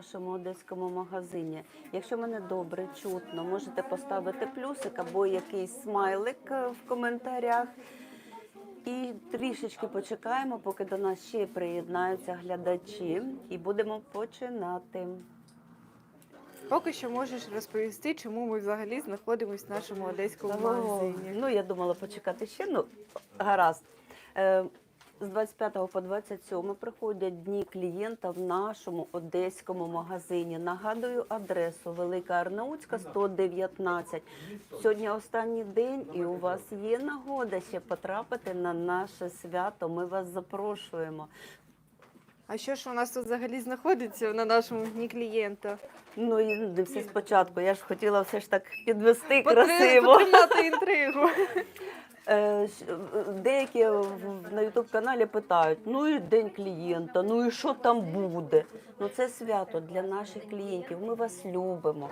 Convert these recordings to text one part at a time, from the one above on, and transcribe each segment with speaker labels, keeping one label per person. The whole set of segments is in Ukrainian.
Speaker 1: нашому одеському магазині. Якщо мене добре чутно, можете поставити плюсик або якийсь смайлик е, в коментарях. І трішечки почекаємо, поки до нас ще приєднаються глядачі, і будемо починати.
Speaker 2: Поки що можеш розповісти, чому ми взагалі знаходимося в нашому одеському
Speaker 1: О,
Speaker 2: магазині.
Speaker 1: Ну, я думала почекати ще. Ну, гаразд. Е, з 25 по 27 приходять дні клієнта в нашому одеському магазині. Нагадую адресу Велика Арнаутська, 119. Сьогодні останній день, і у вас є нагода ще потрапити на наше свято. Ми вас запрошуємо.
Speaker 2: А що ж у нас тут взагалі знаходиться на нашому дні клієнта?
Speaker 1: Ну і не все спочатку. Я ж хотіла все ж так підвести красиво.
Speaker 2: Потримати інтригу.
Speaker 1: Е, е, Деякі на Ютуб каналі питають: ну і день клієнта, ну і що там буде? Ну це свято для наших клієнтів. Ми вас любимо.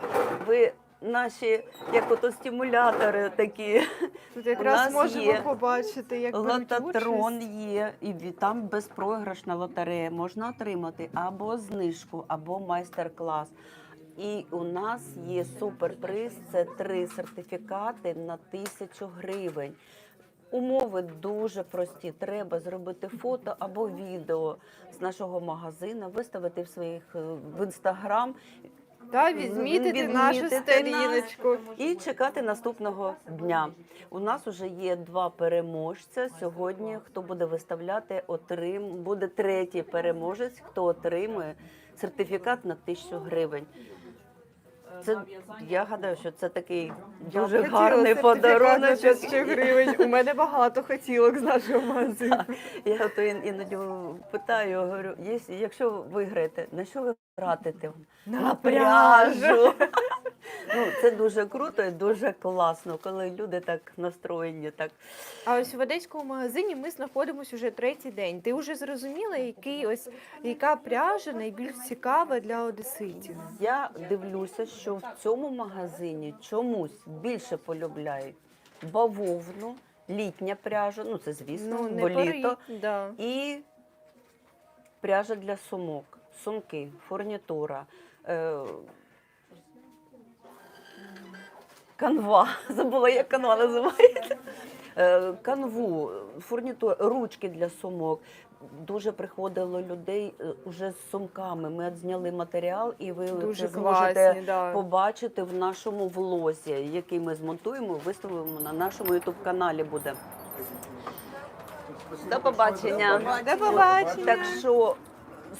Speaker 1: Ви наші, як ото стимулятори такі.
Speaker 2: Тут якраз можемо
Speaker 1: є
Speaker 2: побачити, як
Speaker 1: Лототрон є, і там безпрограшна лотерея. Можна отримати або знижку, або майстер-клас. І у нас є суперприз. Це три сертифікати на тисячу гривень. Умови дуже прості. Треба зробити фото або відео з нашого магазину, виставити в своїх е, в інстаграм
Speaker 2: Та відмітити нашу сторіночку.
Speaker 1: і чекати наступного дня. У нас вже є два переможця. Сьогодні хто буде виставляти, отрим буде третій переможець, хто отримує сертифікат на тисячу гривень. Це я гадаю, що це такий дуже гарний подарунок.
Speaker 2: 1000 гривень. У мене багато хотілок з нашого магазину.
Speaker 1: Я то ін- іноді питаю, говорю, «Єс- якщо ви виграєте, на що ви тратите?
Speaker 2: На
Speaker 1: пляжу. Ну, це дуже круто і дуже класно, коли люди так настроєні. Так.
Speaker 2: А ось в одеському магазині ми знаходимося вже третій день. Ти вже зрозуміла, який ось яка пряжа найбільш цікава для одеситів?
Speaker 1: Я дивлюся, що в цьому магазині чомусь більше полюбляють бавовну, літня пряжа, ну це звісно,
Speaker 2: Ну, не
Speaker 1: бо
Speaker 2: пари,
Speaker 1: літо,
Speaker 2: да.
Speaker 1: і пряжа для сумок, сумки, фурнітура. Е, Канва, забула, як канва називається. Е, Канву, фурнітур, ручки для сумок. Дуже приходило людей е, уже з сумками. Ми зняли матеріал, і ви
Speaker 2: Дуже
Speaker 1: це зможете
Speaker 2: класні, да.
Speaker 1: побачити в нашому влозі, який ми змонтуємо, виставимо на нашому ютуб каналі. Буде до побачення.
Speaker 2: До побачення.
Speaker 1: Так що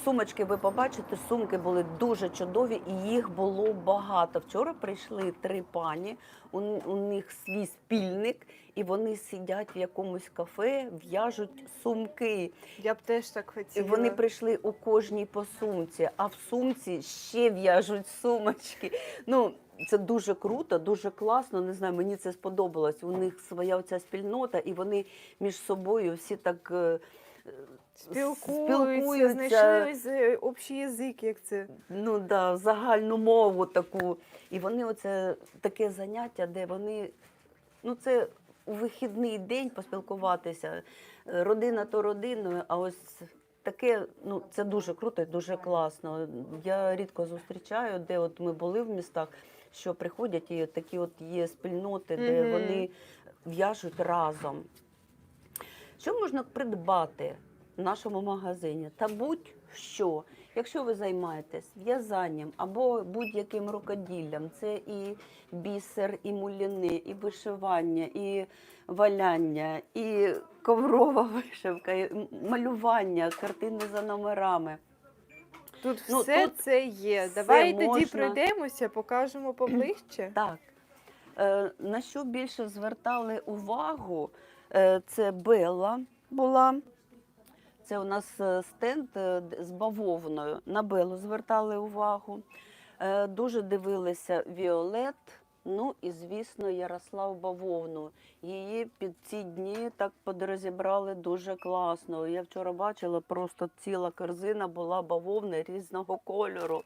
Speaker 1: сумочки ви побачите, сумки були дуже чудові, і їх було багато. Вчора прийшли три пані. У, у них свій спільник, і вони сидять в якомусь кафе, в'яжуть сумки.
Speaker 2: Я б теж так хотіла.
Speaker 1: І вони прийшли у кожній по сумці, а в сумці ще в'яжуть сумочки. Ну, це дуже круто, дуже класно. Не знаю, мені це сподобалось. У них своя оця спільнота, і вони між собою всі так.
Speaker 2: Спілкуються, знайшли ось, е, общий язик, як це.
Speaker 1: ну да, загальну мову таку. І вони оце таке заняття, де вони, ну це у вихідний день поспілкуватися. Родина то родиною, а ось таке, ну це дуже круто дуже класно. Я рідко зустрічаю, де от ми були в містах, що приходять і такі от є спільноти, де
Speaker 2: Мгм.
Speaker 1: вони в'яжуть разом. Що можна придбати в нашому магазині? Та будь-що. Якщо ви займаєтесь в'язанням або будь-яким рукоділлям, це і бісер, і муліни, і вишивання, і валяння, і коврова вишивка, і малювання, картини за номерами.
Speaker 2: Тут
Speaker 1: Ну,
Speaker 2: все
Speaker 1: тут
Speaker 2: це є.
Speaker 1: все
Speaker 2: Давай тоді пройдемося, покажемо поближче.
Speaker 1: Так. Е, на що більше звертали увагу, це Белла була. Це у нас е, стенд е, з бавовною. На Беллу звертали увагу. Е, дуже дивилися Віолет. Ну і, звісно, Ярослав Бавовну. Її під ці дні так подрозібрали дуже класно. Я вчора бачила, просто ціла корзина була бавовни різного кольору.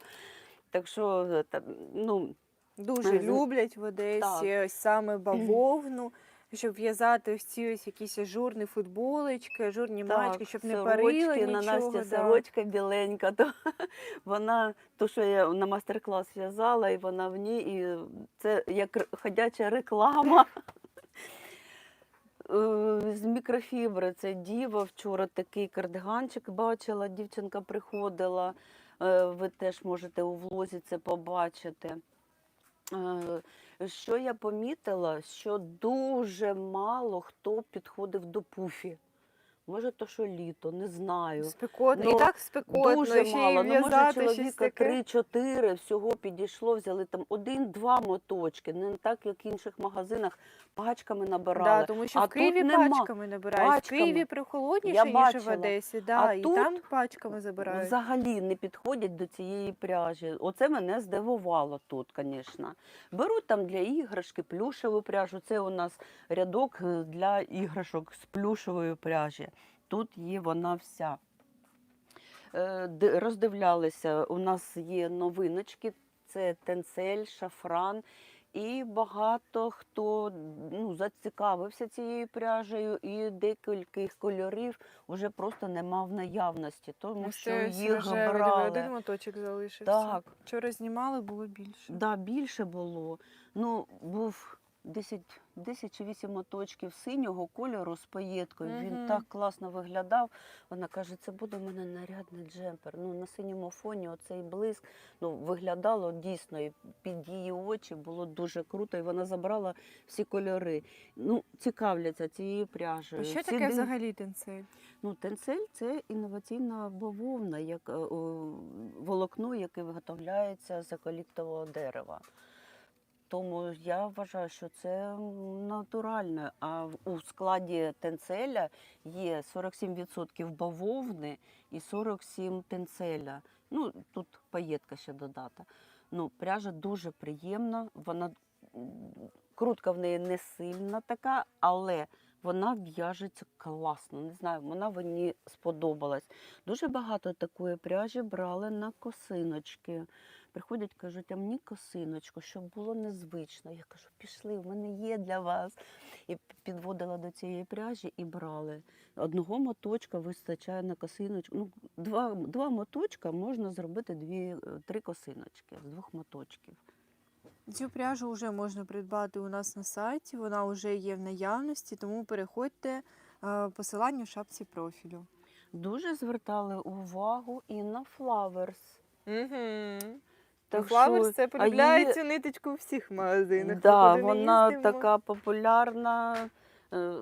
Speaker 1: Так що, е, ну,
Speaker 2: Дуже люблять в Одесі
Speaker 1: Так.
Speaker 2: саме бавовну. Щоб в'язати ось ці ось якісь ажурні футболочки, ажурні маєчки, щоб не парили
Speaker 1: на. Насті
Speaker 2: да.
Speaker 1: сорочка біленька, то вона, то, що я на майстер-клас в'язала, і вона в ній, і це як ходяча реклама. Е, З мікрофібри це діва. Вчора такий кардиганчик бачила, дівчинка приходила. Е, Ви теж можете у влозі це побачити. Що я помітила, що дуже мало хто підходив до пуфі. Може, то що літо, не знаю.
Speaker 2: Спекотно,
Speaker 1: Ну,
Speaker 2: і так спекотно,
Speaker 1: Дуже
Speaker 2: ще
Speaker 1: мало. Ну, може, чоловіка. 3-4 всього підійшло, взяли там один-два моточки, не так, як в інших магазинах, пачками набирали.
Speaker 2: Да, тому що
Speaker 1: А
Speaker 2: в Києві пачками набирають.
Speaker 1: Пачками.
Speaker 2: В Києві прохолодніше,
Speaker 1: Я
Speaker 2: ніж в. Одесі, да,
Speaker 1: А
Speaker 2: і
Speaker 1: тут
Speaker 2: там пачками забирають.
Speaker 1: Взагалі не підходять до цієї пряжі. Оце мене здивувало тут, звісно. Беруть там для іграшки плюшеву пряжу. Це у нас рядок е, для іграшок з плюшевої пряжі. Тут є вона вся. Е, Роздивлялися, у нас є новиночки, це тенцель, шафран. І багато хто ну, зацікавився цією пряжею, і декількох кольорів вже просто нема в наявності, тому
Speaker 2: Ось
Speaker 1: що їх брали.
Speaker 2: один моточок залишився.
Speaker 1: Так.
Speaker 2: Вчора знімали, було більше.
Speaker 1: Да, більше було. Ну, був 10, 10 чи 8 моточків синього кольору з паєткою.
Speaker 2: Мгм.
Speaker 1: Він так класно виглядав. Вона каже, це буде в мене нарядний джемпер. Ну, на синьому фоні оцей блиск ну, виглядало дійсно. І під її очі було дуже круто, і вона забрала всі кольори. Ну, цікавляться цією пряжею.
Speaker 2: А що таке
Speaker 1: див-
Speaker 2: взагалі тенцель?
Speaker 1: Ну, тенцель це інноваційна бавовна, як е, о, волокно, яке виготовляється з екаліптового дерева. Тому я вважаю, що це м, натурально. А у складі тенцеля є 47% бавовни і 47 тенцеля. Ну, тут паєтка ще додата. Ну, пряжа дуже приємна, вона крутка в неї не сильна така, але вона в'яжеться класно. Не знаю, вона мені сподобалась. Дуже багато такої пряжі брали на косиночки. Приходять, кажуть, а мені косиночку, щоб було незвично. Я кажу, пішли, в мене є для вас. І підводила до цієї пряжі і брали. Одного моточка вистачає на косиночку. Ну, два, два моточка можна зробити дві, е, три косиночки з двох моточків.
Speaker 2: Цю пряжу вже можна придбати у нас на сайті, вона вже є в наявності, тому переходьте е, посилання в шапці профілю.
Speaker 1: Дуже звертали увагу і на флаверс.
Speaker 2: Угу.
Speaker 1: Так
Speaker 2: Флаверс
Speaker 1: що-
Speaker 2: це полюбляє
Speaker 1: її-
Speaker 2: цю ниточку у всіх магазинах.
Speaker 1: Да, вона
Speaker 2: їздимо.
Speaker 1: така популярна. е,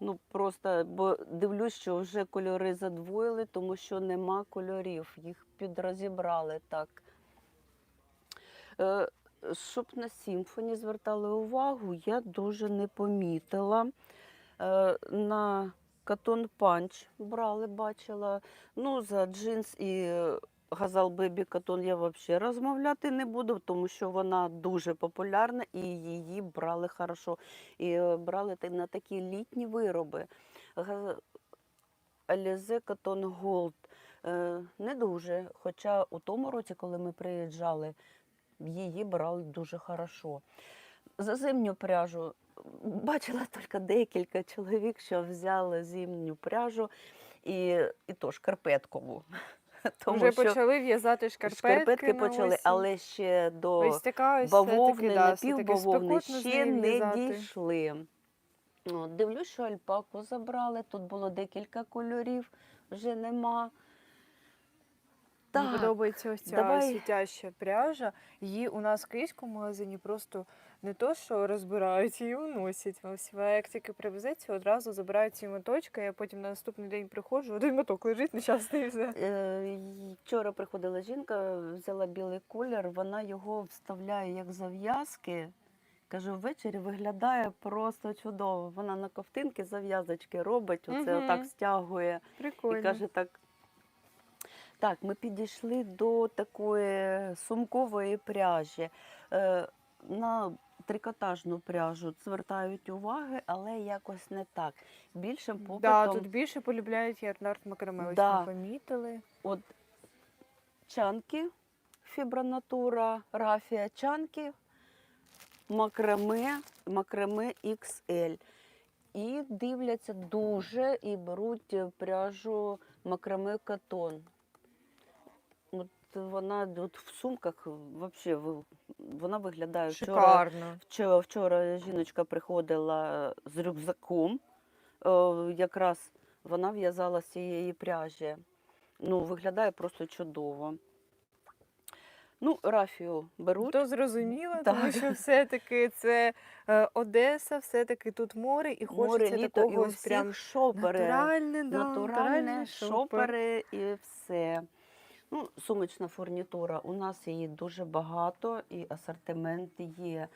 Speaker 1: Ну просто, бо дивлюсь, що вже кольори задвоїли, тому що нема кольорів, їх підрозібрали так. Е, Щоб на симфоні звертали увагу, я дуже не помітила. Е, На Катон Панч брали, бачила. Ну, за джинс і Газал Бебі Катон я взагалі розмовляти не буду, тому що вона дуже популярна і її брали хорошо. І е, брали на такі літні вироби. Alize Cotton Gold е, не дуже. Хоча у тому році, коли ми приїжджали, її брали дуже хорошо. За зимню пряжу бачила тільки декілька чоловік, що взяли зимню пряжу і, і то шкарпеткову. Тому
Speaker 2: вже
Speaker 1: що
Speaker 2: почали в'язати шкарпетки.
Speaker 1: шкарпетки
Speaker 2: на
Speaker 1: почали,
Speaker 2: осінь.
Speaker 1: але ще до
Speaker 2: ось така ось
Speaker 1: бавовни,
Speaker 2: да, все-таки
Speaker 1: напівбавовни
Speaker 2: спекотно з
Speaker 1: ще
Speaker 2: нею
Speaker 1: не
Speaker 2: в'язати.
Speaker 1: дійшли. От, дивлюсь, що альпаку забрали. Тут було декілька кольорів, вже нема.
Speaker 2: Мені
Speaker 1: Так,
Speaker 2: подобається ось ця
Speaker 1: давай.
Speaker 2: світяща пряжа. Її у нас в київському магазині просто не то, що розбирають, її уносять. Ось як тільки привезеться, одразу забирають ці моточки, я потім на наступний день приходжу, один моток лежить, нещасний все.
Speaker 1: Е, Вчора приходила жінка, взяла білий колір, вона його вставляє як зав'язки. Кажу, ввечері виглядає просто чудово. Вона на ковтинки зав'язочки робить, оце
Speaker 2: Мгм.
Speaker 1: отак стягує.
Speaker 2: Прикольно.
Speaker 1: І каже так. Так, ми підійшли до такої сумкової пряжі. Е, на трикотажну пряжу звертають уваги, але якось не так. Більшим попитом
Speaker 2: Да, тут більше полюбляють ярнард макраме, ось
Speaker 1: Да.
Speaker 2: ми помітили.
Speaker 1: от чанки, фібронатура, рафія чанки, макраме, макраме XL. і дивляться дуже і беруть пряжу макраме катон. Вона от в сумках вообще вона виглядає вчора.
Speaker 2: Шикарно.
Speaker 1: Вчора, вчора жіночка приходила з рюкзаком. Е, якраз вона в'язала з цієї пряжі. Ну, виглядає просто чудово. Ну, рафію беруть.
Speaker 2: То зрозуміло, тому що все-таки це е, Одеса, все-таки тут море, і
Speaker 1: Море,
Speaker 2: хочеться
Speaker 1: літо, і
Speaker 2: ось прям
Speaker 1: шопери.
Speaker 2: натуральне, да,
Speaker 1: натуральне,
Speaker 2: шопер.
Speaker 1: шопери і все. Ну, сумочна фурнітура. У нас її дуже багато, і асортимент є.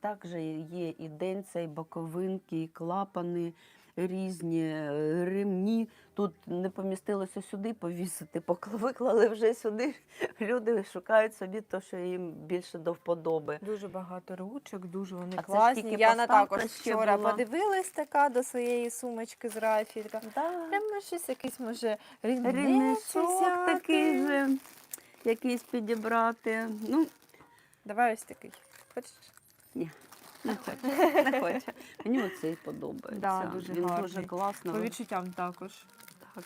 Speaker 1: Також є і денця, і боковинки, і клапани різні, е, ремні. Тут не помістилося сюди повісити, виклали вже сюди. Люди шукають собі те, що їм більше до вподоби.
Speaker 2: Дуже багато ручок, дуже вони
Speaker 1: А це ж
Speaker 2: класні.
Speaker 1: тільки
Speaker 2: Яна
Speaker 1: поставка
Speaker 2: також вчора
Speaker 1: була.
Speaker 2: подивилась така до своєї сумочки з Рафі. Така,
Speaker 1: Да.
Speaker 2: прямо щось якийсь може ремінець
Speaker 1: Ремішок
Speaker 2: взяти.
Speaker 1: такий же, якийсь підібрати. Ну,
Speaker 2: Давай ось такий. Хочеш?
Speaker 1: Не хоче, не хоче. Мені оцей подобається.
Speaker 2: Да, дуже
Speaker 1: він
Speaker 2: гарний.
Speaker 1: дуже класно.
Speaker 2: По відчуттям також.
Speaker 1: Так.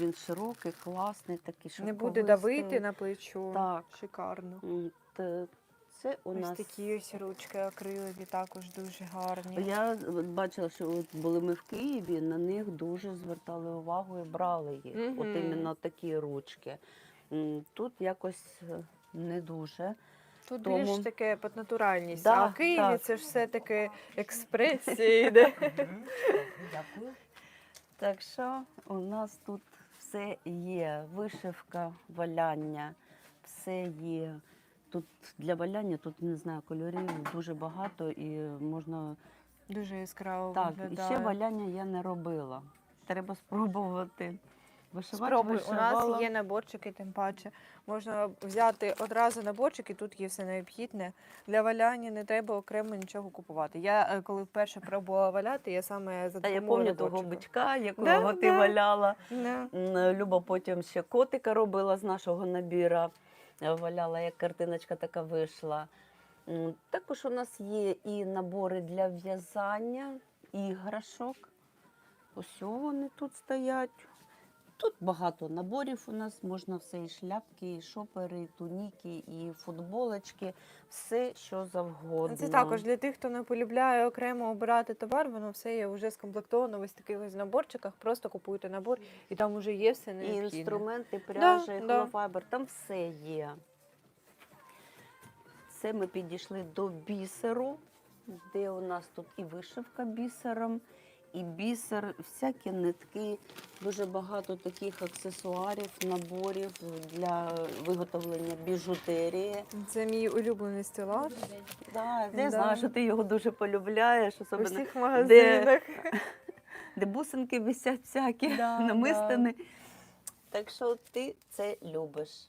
Speaker 1: Він широкий, класний, такий
Speaker 2: Не буде давити на плечо.
Speaker 1: Так.
Speaker 2: Шикарно.
Speaker 1: Це у
Speaker 2: Ось
Speaker 1: нас.
Speaker 2: такі ось ручки акрилові також дуже гарні.
Speaker 1: Я бачила, що от були ми в Києві, на них дуже звертали увагу і брали їх. От іменно такі ручки. Тут якось е, не дуже.
Speaker 2: Тут
Speaker 1: Тому-
Speaker 2: більш таке під натуральність.
Speaker 1: Да,
Speaker 2: а в Києві
Speaker 1: так.
Speaker 2: це ж все-таки експресія йде.
Speaker 1: Дякую. Так що у нас тут все є. Вишивка, валяння, все є. Тут для валяння, тут не знаю, кольорів дуже багато і можна.
Speaker 2: Дуже яскраво
Speaker 1: Так, і ще валяння я не робила. Треба спробувати.
Speaker 2: Спробуй, у нас є наборчики, тим паче. Можна взяти одразу наборчик, і тут є все необхідне. Для валяння не треба окремо нічого купувати. Я е, коли вперше пробувала валяти, я саме за
Speaker 1: Та я
Speaker 2: допомогою
Speaker 1: пам'ятаю того
Speaker 2: наборчика.
Speaker 1: бичка, якого
Speaker 2: Да,
Speaker 1: ти
Speaker 2: да.
Speaker 1: валяла.
Speaker 2: Да.
Speaker 1: М, Люба потім ще котика робила з нашого набіра, е, валяла, як картиночка така вийшла. М, Також у нас є і набори для в'язання, іграшок. Ось вони тут стоять. Тут багато наборів у нас, можна все, і шляпки, і шопери, і туніки, і футболочки, все, що завгодно.
Speaker 2: Це також для тих, хто не полюбляє окремо обирати товар, воно все є вже скомплектовано в ось таких ось наборчиках. Просто купуйте набор, і там вже є все
Speaker 1: І
Speaker 2: необхідне.
Speaker 1: інструменти, пряжа, і
Speaker 2: да.
Speaker 1: холофайбер, там все є. Це ми підійшли до бісеру, де у нас тут і вишивка бісером, і бісер, всякі нитки, дуже багато таких аксесуарів, наборів для виготовлення біжутерії.
Speaker 2: Це мій улюблений стелаж.
Speaker 1: Да, я
Speaker 2: Да.
Speaker 1: знаю, що ти його дуже полюбляєш,
Speaker 2: У
Speaker 1: особливо
Speaker 2: всіх магазинах.
Speaker 1: де бусинки висять всякі,
Speaker 2: Да,
Speaker 1: намистини. Так що ти це любиш.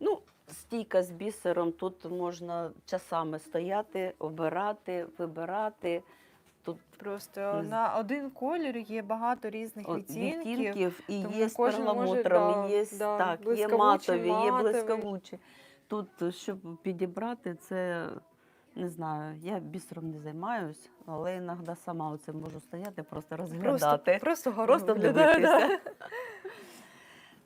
Speaker 1: Ну, стійка з бісером, тут можна часами стояти, обирати, вибирати. Тут
Speaker 2: Просто на один колір є багато різних відтінків.
Speaker 1: відтінків і є з
Speaker 2: кожен може,
Speaker 1: перламутром, є,
Speaker 2: да,
Speaker 1: так, є
Speaker 2: блискавучий,
Speaker 1: матові, є блискавучі. Тут, щоб підібрати, це не знаю, я бісером не займаюсь, але іноді сама оце можу стояти, просто
Speaker 2: Просто,
Speaker 1: розглядати.
Speaker 2: просто
Speaker 1: Просто
Speaker 2: да.
Speaker 1: дивитися.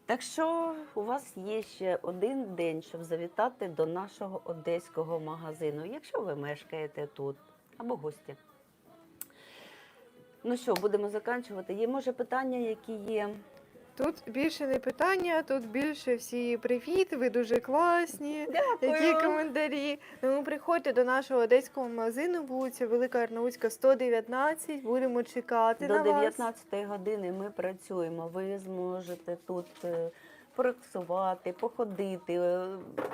Speaker 1: Так що у вас є ще один день, щоб завітати до нашого одеського магазину, якщо ви мешкаєте тут або гості. Ну що, будемо закінчувати. Є може питання, які є.
Speaker 2: Тут більше не питання, тут більше всі привіт, ви дуже класні. Які коментарі. Тому приходьте до нашого одеського магазину, вулиця Велика Арнаутська, 119. Будемо чекати
Speaker 1: До
Speaker 2: на вас.
Speaker 1: 19 години ми працюємо. Ви зможете тут е, порексувати, походити, е,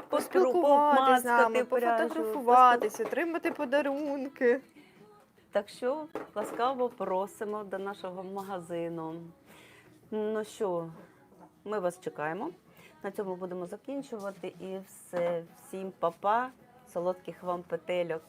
Speaker 2: Поспілкуватися пофотографуватися, отримати подарунки.
Speaker 1: Так що ласкаво просимо до нашого магазину. Ну що, ми вас чекаємо. На цьому будемо закінчувати. І все. Всім па-па, солодких вам петельок.